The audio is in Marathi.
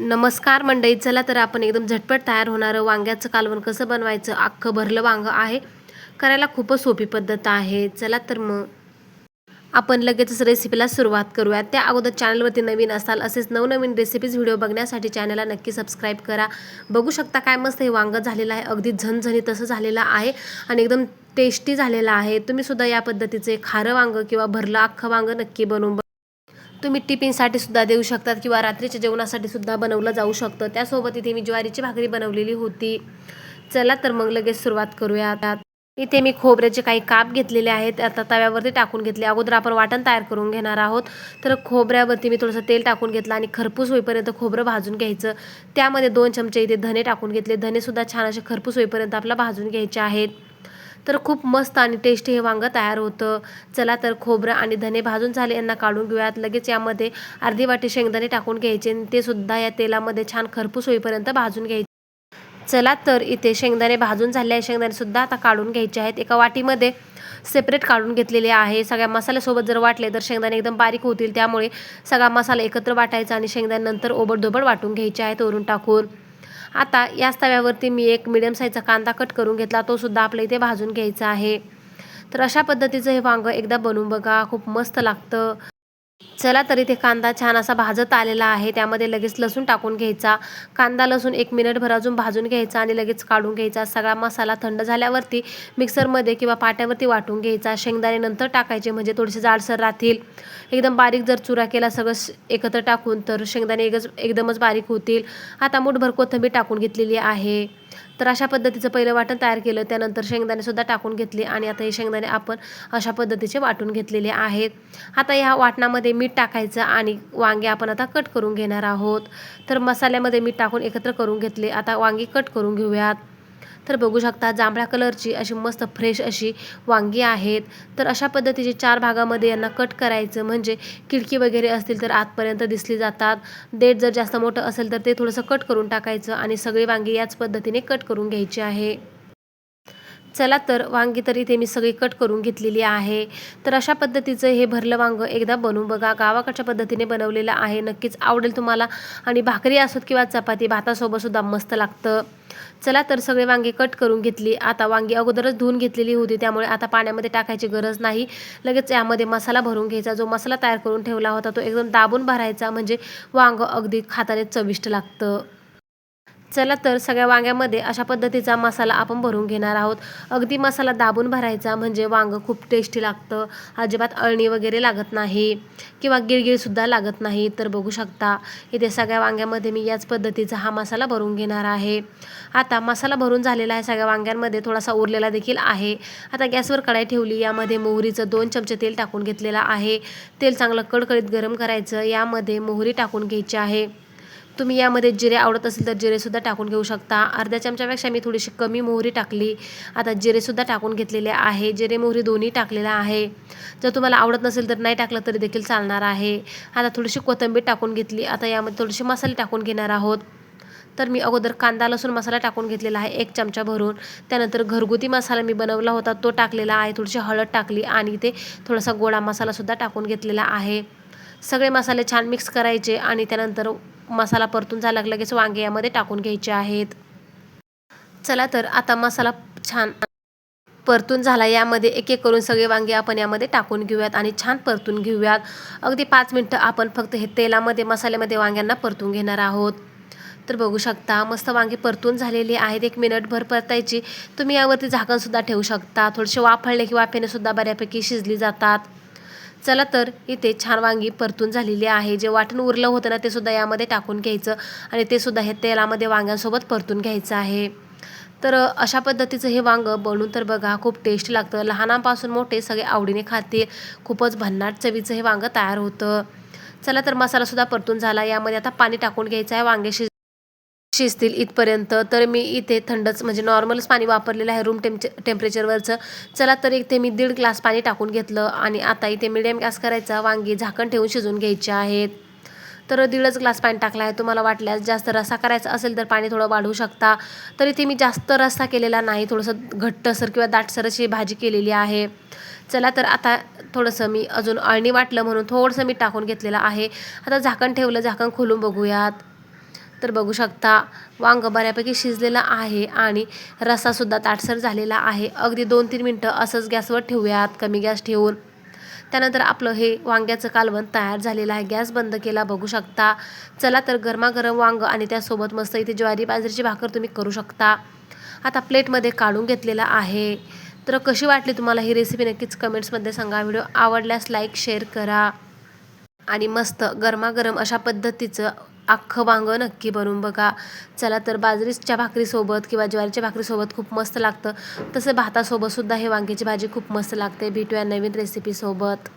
नमस्कार मंडळी चला तर आपण एकदम झटपट तयार होणारं वांग्याचं कालवण कसं बनवायचं? अख्खं भरलं वांगं आहे. करायला खूपच सोपी पद्धत आहे. चला तर मग आपण लगेचच रेसिपीला सुरुवात करूया. त्या अगोदर चॅनलवरती नवीन असाल असेच नवनवीन रेसिपीज व्हिडिओ बघण्यासाठी चॅनलला नक्की सबस्क्राईब करा. बघू शकता काय मस्त हे वांगं झालेलं आहे. अगदी झणझणी तसं झालेलं आहे आणि एकदम टेस्टी झालेलं आहे. तुम्ही सुद्धा या पद्धतीचे खारं वांगं किंवा भरलं अख्खं वांगं नक्की बनवून तुम्ही टिफिनसाठी सुद्धा देऊ शकतात किंवा रात्रीच्या जेवणासाठी सुद्धा बनवलं जाऊ शकतं. त्यासोबत इथे मी ज्वारीची भाकरी बनवलेली होती. चला तर मग लगेच सुरुवात करूया आता इथे मी खोबऱ्याचे काही काप घेतलेले आहेत. आता तव्यावरती टाकून घेतले. अगोदर आपण वाटण तयार करून घेणार आहोत. तर खोबऱ्यावरती मी थोडंसं तेल टाकून घेतलं आणि खरपूस होईपर्यंत खोबरं भाजून घ्यायचं. त्यामध्ये दोन चमचे इथे धने टाकून घेतले. धनेसुद्धा छान असे खरपूस होईपर्यंत आपला भाजून घ्यायचे आहेत. तर खूप मस्त आणि टेस्टी हे वांगं तयार होतं. चला तर खोबरं आणि धने भाजून झाले यांना काढून घेऊयात. लगेच यामध्ये अर्धी वाटी शेंगदाणे टाकून घ्यायचे आणि ते सुद्धा या तेलामध्ये छान खरपूस होईपर्यंत भाजून घ्यायचे. चला तर इथे शेंगदाणे भाजून झाले आहे शेंगदाणेसुद्धा आता काढून घ्यायचे आहेत. एका वाटीमध्ये सेपरेट काढून घेतलेले आहे. सगळ्या मसाल्यासोबत जर वाटले तर शेंगदाणे एकदम बारीक होतील. त्यामुळे सगळा मसाला एकत्र वाटायचा आणि शेंगदाणे नंतर ओबडधोबड वाटून घ्यायचे आहेत. वरून टाकून आता याच तव्यावरती मी एक मिडियम साईजचा कांदा कट करून घेतला. तो सुद्धा आपल्या इथे भाजून घ्यायचा आहे. तर अशा पद्धतीचं हे वांगं एकदा बनवून बघा. खूप मस्त लागतं. चला तर इथे कांदा छान असा भाजत आलेला आहे. त्यामध्ये लगेच लसूण टाकून घ्यायचा. कांदा लसूण एक मिनिटभर अजून भाजून घ्यायचा आणि लगेच काढून घ्यायचा. सगळा मसाला थंड झाल्यावरती मिक्सरमध्ये किंवा पाट्यावरती वाटून घ्यायचा. शेंगदाणे नंतर टाकायचे म्हणजे थोडेसे जाडसर राहतील. एकदम बारीक जर चुरा केला सगळं एकत्र टाकून तर शेंगदाणे एकच एकदमच बारीक होतील. आता मुठभर कोथिंबीर टाकून घेतलेली आहे. तर अशा पद्धतीचं पहिलं वाटण तयार केलं त्यानंतर शेंगदाणेसुद्धा टाकून घेतले आणि आता हे शेंगदाणे आपण अशा पद्धतीचे वाटून घेतलेले आहेत. आता ह्या वाटणामध्ये मीठ टाकायचं आणि वांगे आपण आता कट करून घेणार आहोत. तर मसाल्यामध्ये मीठ टाकून एकत्र करून घेतले. आता वांगी कट करून घेऊयात. तर बघू शकता जांभळ्या कलरची अशी मस्त फ्रेश अशी वांगी आहेत. तर अशा पद्धतीचे चार भागामध्ये यांना कट करायचं म्हणजे खिडकी वगैरे असतील तर आतपर्यंत दिसली जातात. देठ जर जास्त मोठं असेल तर ते थोडंसं कट करून टाकायचं आणि सगळी वांगी याच पद्धतीने कट करून घ्यायची आहे. चला तर वांगी तर इथे मी सगळी कट करून घेतलेली आहे. तर अशा पद्धतीचं हे भरलं वांगं एकदा बनवून बघा. गावाकडच्या पद्धतीने बनवलेलं आहे. नक्कीच आवडेल तुम्हाला. आणि भाकरी असोत किंवा चपाती भातासोबतसुद्धा मस्त लागतं. चला तर सगळे वांगे कट करून घेतली. आता वांगी अगोदरच धुवून घेतलेली होती. त्यामुळे आता पाण्यामध्ये टाकायची गरज नाही. लगेच यामध्ये मसाला भरून घ्यायचा. जो मसाला तयार करून ठेवला होता तो एकदम दाबून भरायचा. म्हणजे वांग अगदी खाताने चविष्ट लागतं. चला तर सगळ्या वांग्यामध्ये अशा पद्धतीचा मसाला आपण भरून घेणार आहोत. अगदी मसाला दाबून भरायचा म्हणजे वांगं खूप टेस्टी लागतं. अजिबात अळणी वगैरे लागत नाही किंवा गिळगिळसुद्धा लागत नाही. तर बघू शकता इथे सगळ्या वांग्यामध्ये मी याच पद्धतीचा हा मसाला भरून घेणार आहे. आता मसाला भरून झालेला आहे सगळ्या वांग्यांमध्ये थोडासा उरलेला देखील आहे. आता गॅसवर कढाई ठेवली यामध्ये मोहरीचं दोन चमचे तेल टाकून घेतलेलं आहे. तेल चांगलं कडकडीत गरम करायचं यामध्ये मोहरी टाकून घ्यायची आहे. तुम्ही यामध्ये जिरे आवडत असेल तर जिरेसुद्धा टाकून घेऊ शकता. अर्ध्या चमच्यापेक्षा मी थोडीशी कमी मोहरी टाकली. आता जिरेसुद्धा टाकून घेतलेले आहे. जिरे मोहरी दोन्ही टाकलेलं आहे. जर तुम्हाला आवडत नसेल तर नाही टाकलं तरी देखील चालणार आहे. आता थोडीशी कोथिंबीर टाकून घेतली. आता यामध्ये थोडेसे मसाले टाकून घेणार आहोत. तर मी अगोदर कांदा लसूण मसाला टाकून घेतलेला आहे. एक चमचा भरून. त्यानंतर घरगुती मसाला मी बनवला होता. तो टाकलेला आहे. थोडीशी हळद टाकली आणि ते थोडासा गोडा मसालासुद्धा टाकून घेतलेला आहे. सगळे मसाले छान मिक्स करायचे आणि त्यानंतर मसाला परतून झाला की लगेच वांगे यामध्ये टाकून घ्यायचे आहेत. चला तर आता मसाला छान परतून झाला. यामध्ये एक एक करून सगळे वांगे आपण यामध्ये टाकून घेऊयात आणि छान परतून घेऊयात. अगदी पाच मिनटं आपण फक्त हे तेलामध्ये मसाल्यामध्ये वांग्यांना परतून घेणार आहोत. तर बघू शकता मस्त वांगे परतून झालेली आहेत. एक मिनिटभर परतायची. तुम्ही यावरती झाकणसुद्धा ठेवू शकता. थोडेसे वाफळले की वाफेनेसुद्धा बऱ्यापैकी शिजली जातात. चला तर इथे छान वांगी परतून झालेली आहे. जे वाटण उरलं होतं ना ते सुद्धा यामध्ये टाकून घ्यायचं आणि ते सुद्धा हे तेलामध्ये वांग्यांसोबत परतून घ्यायचं आहे. तर अशा पद्धतीचं हे वांगं बनून तर बघा खूप टेस्ट लागतं. लहानांपासून मोठे सगळे आवडीने खातील खूपच भन्नाट चवीचं हे वांगं तयार होतं. चला तर मसालासुद्धा परतून झाला. यामध्ये आता पाणी टाकून घ्यायचं आहे. वांगे शिज शिजतील इथपर्यंत तर मी इथे थंडच म्हणजे नॉर्मलच पाणी वापरलेलं आहे रूम टेम्पचे टेम्परेचरवरचं. चला तर इथे मी दीड ग्लास पाणी टाकून घेतलं आणि आता इथे मिडियम गॅस करायचा वांगी झाकण ठेवून शिजून घ्यायचे आहेत. तर दीडच ग्लास पाणी टाकला आहे तुम्हाला वाटल्यास जास्त रस्सा करायचा असेल तर पाणी थोडं वाढवू शकता. तर इथे मी जास्त रस्सा केलेला नाही थोडंसं घट्टसर किंवा दाटसर अशी भाजी केलेली आहे. चला तर आता थोडंसं मी अजून अळणी वाटलं म्हणून थोडंसं मी टाकून घेतलेलं आहे. आता झाकण ठेवलं झाकण खोलून बघूयात. तर बघू शकता वांग बऱ्यापैकी शिजलेलं आहे आणि रसासुद्धा ताटसर झालेला आहे. अगदी दोन तीन मिनटं असंच गॅसवर ठेवूयात कमी गॅस ठेवून. त्यानंतर आपलं हे वांग्याचं कालवण तयार झालेलं आहे. गॅस बंद केला बघू शकता. चला तर गरमागरम वांग आणि त्यासोबत मस्त इथे ज्वारी बाजरीची भाकर तुम्ही करू शकता. आता प्लेटमध्ये काढून घेतलेला आहे. तर कशी वाटली तुम्हाला ही रेसिपी नक्कीच कमेंट्समध्ये सांगा. व्हिडिओ आवडल्यास लाईक शेअर करा. आणि मस्त गरमागरम अशा पद्धतीचं अख्खं वांगं नक्की बनवून बघा. चला तर बाजरीच्या भाकरीसोबत किंवा ज्वारीच्या भाकरीसोबत खूप मस्त लागतं. तसं भातासोबतसुद्धा हे वांग्याची भाजी खूप मस्त लागते. भेटूया नवीन रेसिपीसोबत